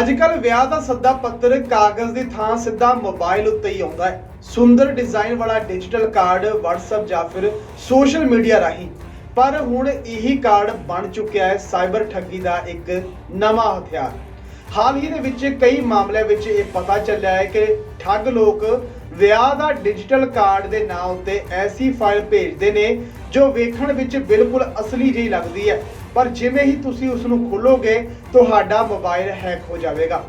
ਅੱਜ ਕੱਲ ਵਿਆਹ ਦਾ ਸੱਦਾ ਪੱਤਰ ਕਾਗਜ਼ ਦੀ ਥਾਂ ਸਿੱਧਾ ਮੋਬਾਈਲ ਉੱਤੇ ਹੀ ਆਉਂਦਾ ਹੈ। ਸੁੰਦਰ ਡਿਜ਼ਾਈਨ ਵਾਲਾ ਡਿਜੀਟਲ ਕਾਰਡ, WhatsApp ਜਾਂ ਫਿਰ ਸੋਸ਼ਲ ਮੀਡੀਆ ਰਾਹੀਂ। ਪਰ ਹੁਣ ਇਹੀ ਕਾਰਡ ਬਣ ਚੁੱਕਿਆ ਹੈ, ਸਾਈਬਰ ਠੱਗੀ ਦਾ ਇੱਕ ਨਵਾਂ ਹਥਿਆਰ। ਹਾਲ ਹੀ ਦੇ ਵਿੱਚ ਕਈ ਮਾਮਲਿਆਂ ਵਿੱਚ ਇਹ ਪਤਾ ਚੱਲਿਆ ਹੈ ਕਿ ਠੱਗ ਲੋਕ ਵਿਆਹ ਦਾ ਡਿਜੀਟਲ ਕਾਰਡ ਦੇ ਨਾਂ ਉੱਤੇ ਐਸੀ ਫਾਈਲ ਭੇਜਦੇ ਨੇ ਜੋ ਵੇਖਣ ਵਿੱਚ ਬਿਲਕੁਲ ਅਸਲੀ ਜਿਹੀ ਲੱਗਦੀ ਹੈ। ਪਰ ਜਿਵੇਂ ਹੀ ਤੁਸੀਂ ਉਸ ਨੂੰ ਖੋਲੋਗੇ, ਤੁਹਾਡਾ ਮੋਬਾਈਲ ਹੈਕ ਹੋ ਜਾਵੇਗਾ।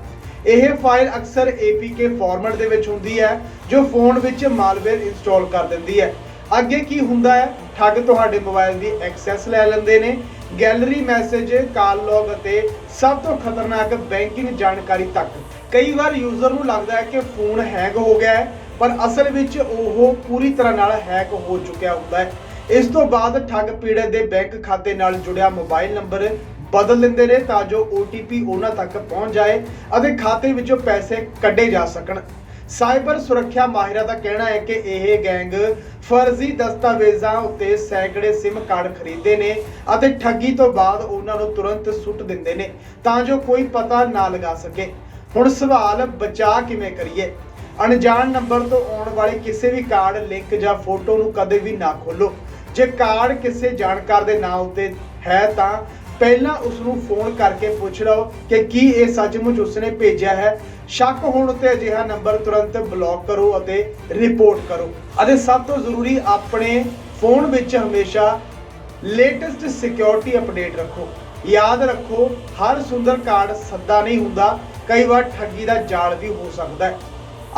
ਇਹ ਫਾਈਲ ਅਕਸਰ APK ਫਾਰਮੈਟ ਦੇ ਵਿੱਚ ਹੁੰਦੀ ਹੈ, ਜੋ ਫੋਨ ਵਿੱਚ ਮਾਲਵੇਅਰ ਇੰਸਟਾਲ ਕਰ ਦਿੰਦੀ ਹੈ। ਅੱਗੇ ਕੀ ਹੁੰਦਾ ਹੈ? ਠੱਗ ਤੁਹਾਡੇ ਮੋਬਾਈਲ ਦੀ ਐਕਸੈਸ ਲੈ ਲੈਂਦੇ ਨੇ। ਗੈਲਰੀ ਮੈਸੇਜ ਕਾਲ ਲੌਗ ਅਤੇ ਸਭ ਤੋਂ ਖਤਰਨਾਕ ਬੈਂਕਿੰਗ ਜਾਣਕਾਰੀ ਤੱਕ। ਕਈ ਵਾਰ ਯੂਜ਼ਰ ਨੂੰ ਲੱਗਦਾ ਹੈ ਕਿ ਫੋਨ ਹੈਂਗ ਹੋ ਗਿਆ ਹੈ, ਪਰ ਅਸਲ ਵਿੱਚ ਉਹ ਪੂਰੀ ਤਰ੍ਹਾਂ ਨਾਲ ਹੈਕ ਹੋ ਚੁੱਕਿਆ ਹੁੰਦਾ ਹੈ। ਇਸ ਤੋਂ ਬਾਅਦ ਠੱਗ ਪੀੜਤ ਦੇ ਬੈਂਕ ਖਾਤੇ ਨਾਲ ਜੁੜਿਆ ਮੋਬਾਈਲ ਨੰਬਰ ਬਦਲ ਲੈਂਦੇ ਨੇ ਤਾਂ ਜੋ OTP ਉਹਨਾਂ ਤੱਕ ਪਹੁੰਚ ਜਾਏ ਅਤੇ ਖਾਤੇ ਵਿੱਚੋਂ ਪੈਸੇ ਕੱਢੇ ਜਾ ਸਕਣ। ਸਾਈਬਰ ਸੁਰੱਖਿਆ ਮਾਹਿਰਾਂ ਦਾ ਕਹਿਣਾ ਹੈ ਕਿ ਇਹ ਗੈਂਗ ਫਰਜ਼ੀ ਦਸਤਾਵੇਜ਼ਾਂ ਉੱਤੇ ਸੈਂਕੜੇ SIM ਕਾਰਡ ਖਰੀਦਦੇ ਨੇ ਅਤੇ ਠੱਗੀ ਤੋਂ ਬਾਅਦ ਉਹਨਾਂ ਨੂੰ ਤੁਰੰਤ ਸੁੱਟ ਦਿੰਦੇ ਨੇ ਤਾਂ ਜੋ ਕੋਈ ਪਤਾ ਨਾ ਲਗਾ ਸਕੇ। ਹੁਣ ਸਵਾਲ, ਬਚਾ ਕਿਵੇਂ ਕਰੀਏ? ਅਣਜਾਣ ਨੰਬਰ ਤੋਂ ਆਉਣ ਵਾਲੇ ਕਿਸੇ ਵੀ ਕਾਰਡ, ਲਿੰਕ ਜਾਂ ਫੋਟੋ ਨੂੰ ਕਦੇ ਵੀ ਨਾ ਖੋਲੋ ਜੇ ਕਾਰਡ ਕਿਸੇ ਜਾਣਕਾਰ ਦੇ ਨਾਂ ਉੱਤੇ ਹੈ ਤਾਂ ਪਹਿਲਾਂ ਉਸ ਨੂੰ ਫੋਨ ਕਰਕੇ ਪੁੱਛ ਲਓ ਕਿ ਕੀ ਇਹ ਸੱਚਮੁੱਚ ਉਸਨੇ ਭੇਜਿਆ ਹੈ। ਸ਼ੱਕ ਹੋਣ ਉੱਤੇ ਅਜਿਹਾ ਨੰਬਰ ਤੁਰੰਤ ਬਲੌਕ ਕਰੋ ਅਤੇ ਰਿਪੋਰਟ ਕਰੋ। ਅਤੇ ਸਭ ਤੋਂ ਜ਼ਰੂਰੀ, ਆਪਣੇ ਫੋਨ ਵਿੱਚ ਹਮੇਸ਼ਾ ਲੇਟੈਸਟ ਸਿਕਿਉਰਿਟੀ ਅਪਡੇਟ ਰੱਖੋ। ਯਾਦ ਰੱਖੋ, ਹਰ ਸੁੰਦਰ ਕਾਰਡ ਸੱਦਾ ਨਹੀਂ ਹੁੰਦਾ, ਕਈ ਵਾਰ ਠੱਗੀ ਦਾ ਜਾਲ ਵੀ ਹੋ ਸਕਦਾ ਹੈ।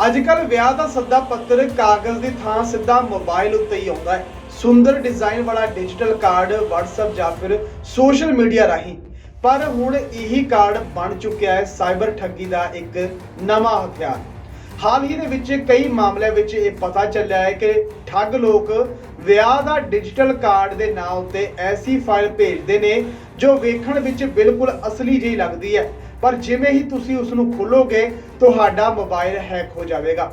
ਅੱਜ ਕੱਲ ਵਿਆਹ ਦਾ ਸੱਦਾ ਪੱਤਰ ਕਾਗਜ਼ ਦੀ ਥਾਂ ਸਿੱਧਾ ਮੋਬਾਈਲ ਉੱਤੇ ਹੀ ਆਉਂਦਾ ਹੈ। ਸੁੰਦਰ ਡਿਜ਼ਾਈਨ ਵਾਲਾ ਡਿਜੀਟਲ ਕਾਰਡ WhatsApp ਜਾਂ ਫਿਰ ਸੋਸ਼ਲ ਮੀਡੀਆ ਰਾਹੀਂ। ਪਰ ਹੁਣ ਇਹੀ ਕਾਰਡ ਬਣ ਚੁੱਕਿਆ ਹੈ ਸਾਈਬਰ ਠੱਗੀ ਦਾ ਇੱਕ ਨਵਾਂ ਹਥਿਆਰ। ਹਾਲ ਹੀ ਦੇ ਵਿੱਚ ਕਈ ਮਾਮਲਿਆਂ ਵਿੱਚ ਇਹ ਪਤਾ ਚੱਲਿਆ ਹੈ ਕਿ ਠੱਗ ਲੋਕ ਵਿਆਹ ਦਾ ਡਿਜੀਟਲ ਕਾਰਡ ਦੇ ਨਾਂ ਉੱਤੇ ਐਸੀ ਫਾਈਲ ਭੇਜਦੇ ਨੇ ਜੋ ਵੇਖਣ ਵਿੱਚ ਬਿਲਕੁਲ ਅਸਲੀ ਜਿਹੀ ਲੱਗਦੀ ਹੈ। ਪਰ ਜਿਵੇਂ ਹੀ ਤੁਸੀਂ ਉਸ ਨੂੰ ਖੋਲੋਗੇ, ਤੁਹਾਡਾ ਮੋਬਾਈਲ ਹੈਕ ਹੋ ਜਾਵੇਗਾ।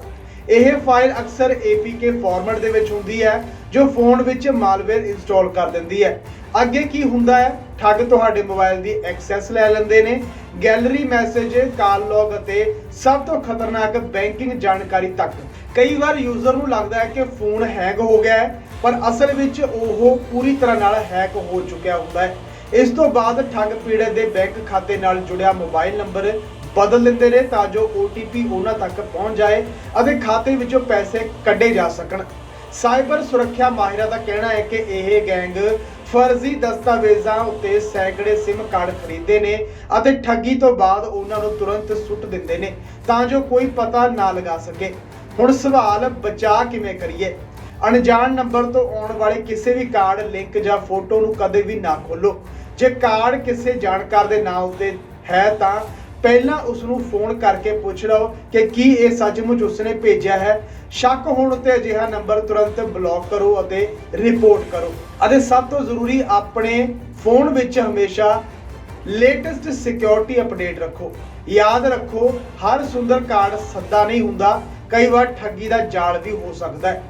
ਇਹ ਫਾਈਲ ਅਕਸਰ APK ਫਾਰਮੈਟ ਦੇ ਵਿੱਚ ਹੁੰਦੀ ਹੈ, ਜੋ ਫੋਨ ਵਿੱਚ ਮਾਲਵੇਅਰ ਇੰਸਟਾਲ ਕਰ ਦਿੰਦੀ ਹੈ। ਅੱਗੇ ਕੀ ਹੁੰਦਾ ਹੈ? ਠੱਗ ਤੁਹਾਡੇ ਮੋਬਾਈਲ ਦੀ ਐਕਸੈਸ ਲੈ ਲੈਂਦੇ ਨੇ। ਗੈਲਰੀ ਮੈਸੇਜ ਕਾਲ ਲੌਗ ਅਤੇ ਸਭ ਤੋਂ ਖਤਰਨਾਕ ਬੈਂਕਿੰਗ ਜਾਣਕਾਰੀ ਤੱਕ। ਕਈ ਵਾਰ ਯੂਜ਼ਰ ਨੂੰ ਲੱਗਦਾ ਹੈ ਕਿ ਫੋਨ ਹੈਕ ਹੋ ਗਿਆ ਹੈ, ਪਰ ਅਸਲ ਵਿੱਚ ਉਹ ਪੂਰੀ ਤਰ੍ਹਾਂ ਨਾਲ ਹੈਕ ਹੋ ਚੁੱਕਿਆ ਹੁੰਦਾ ਹੈ। ਇਸ ਤੋਂ ਬਾਅਦ ਠੱਗ ਪੀੜਤ ਦੇ ਬੈਂਕ ਖਾਤੇ ਨਾਲ ਜੁੜਿਆ ਮੋਬਾਈਲ ਨੰਬਰ ਬਦਲ ਦਿੰਦੇ ਨੇ ਤਾਂ ਜੋ OTP ਉਹਨਾਂ ਤੱਕ ਪਹੁੰਚ ਜਾਏ ਅਤੇ ਖਾਤੇ ਵਿੱਚੋਂ ਪੈਸੇ ਕੱਢੇ ਜਾ ਸਕਣ। ਸਾਈਬਰ ਸੁਰੱਖਿਆ ਮਾਹਿਰਾਂ ਦਾ ਕਹਿਣਾ ਹੈ ਕਿ ਇਹ ਗੈਂਗ ਫਰਜ਼ੀ ਦਸਤਾਵੇਜ਼ਾਂ ਉੱਤੇ ਸੈਂਕੜੇ SIM ਕਾਰਡ ਖਰੀਦਦੇ ਨੇ ਅਤੇ ਠੱਗੀ ਤੋਂ ਬਾਅਦ ਉਹਨਾਂ ਨੂੰ ਤੁਰੰਤ ਸੁੱਟ ਦਿੰਦੇ ਨੇ ਤਾਂ ਜੋ ਕੋਈ ਪਤਾ ਨਾ ਲਗਾ ਸਕੇ। ਹੁਣ ਸਵਾਲ ਬਚਾ ਕਿਵੇਂ ਕਰੀਏ? ਅਣਜਾਣ ਨੰਬਰ ਤੋਂ ਆਉਣ ਵਾਲੇ ਕਿਸੇ ਵੀ ਕਾਰਡ, ਲਿੰਕ ਜਾਂ ਫੋਟੋ ਨੂੰ ਕਦੇ ਵੀ ਨਾ ਖੋਲੋ ਜੇ ਕਾਰਡ ਕਿਸੇ ਜਾਣਕਾਰ ਦੇ ਨਾਂ ਉੱਤੇ ਹੈ ਤਾਂ ਪਹਿਲਾਂ ਉਸ ਨੂੰ ਫੋਨ ਕਰਕੇ ਪੁੱਛ ਲਓ ਕਿ ਕੀ ਇਹ ਸੱਚਮੁੱਚ ਉਸਨੇ ਭੇਜਿਆ ਹੈ। ਸ਼ੱਕ ਹੋਣ ਉੱਤੇ ਅਜਿਹਾ ਨੰਬਰ ਤੁਰੰਤ ਬਲੌਕ ਕਰੋ ਅਤੇ ਰਿਪੋਰਟ ਕਰੋ। ਅਤੇ ਸਭ ਤੋਂ ਜ਼ਰੂਰੀ, ਆਪਣੇ ਫੋਨ ਵਿੱਚ ਹਮੇਸ਼ਾ ਲੇਟੈਸਟ ਸਿਕਿਉਰਿਟੀ ਅਪਡੇਟ ਰੱਖੋ। ਯਾਦ ਰੱਖੋ, ਹਰ ਸੁੰਦਰ ਕਾਰਡ ਸੱਦਾ ਨਹੀਂ ਹੁੰਦਾ। ਕਈ ਵਾਰ ਠੱਗੀ ਦਾ ਜਾਲ ਵੀ ਹੋ ਸਕਦਾ ਹੈ।